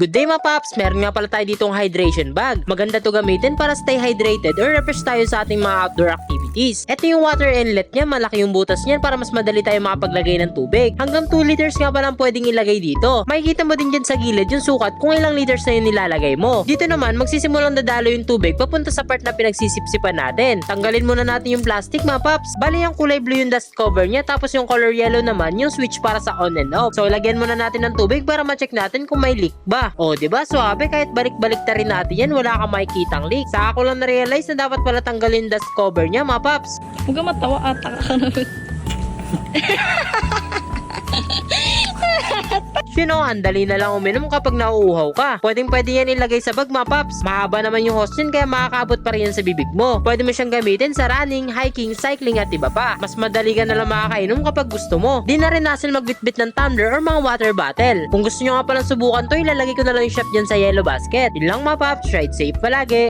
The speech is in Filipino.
Good day mga paps! Meron nga pala tayo ditong hydration bag. Maganda to gamitin para stay hydrated or refresh tayo sa ating mga outdoor activities. Ito yung water inlet niya, malaki yung butas niyan para mas madali tayo makapaglagay ng tubig. Hanggang 2 liters nga pa lang pwedeng ilagay dito. Makikita mo din dyan sa gilid yung sukat kung ilang liters na yung nilalagay mo. Dito naman, magsisimulang dadalo yung tubig papunta sa part na pinagsisipsipan natin. Tanggalin muna natin yung plastic mga paps. Bali yung kulay blue yung dust cover niya tapos yung color yellow naman yung switch para sa on and off. So lagyan muna natin ng tubig para ma-check natin kung may leak ba. O, di ba? Suabe kahit balik-balik ta rin natin yan, wala kang makikitang leak. Saka ko lang na-realize na dapat pala tanggalin dust cover niya, mga paps. Huwag ka matawa ata ka naman. Sino, ang dali na lang uminom kapag nauuhaw ka. Pwedeng pwede yan ilagay sa bag, mga paps. Mahaba naman yung hose yun, kaya makakaabot pa rin yan sa bibig mo. Pwede mo siyang gamitin sa running, hiking, cycling at iba pa. Mas madali ka na lang makakainom kapag gusto mo. Di na rin nasil magbitbit ng tumbler or mga water bottle. Kung gusto nyo nga palang subukan to, ilalagay ko na lang yung shop dyan sa yellow basket. Yun lang mga paps, ride safe palagi.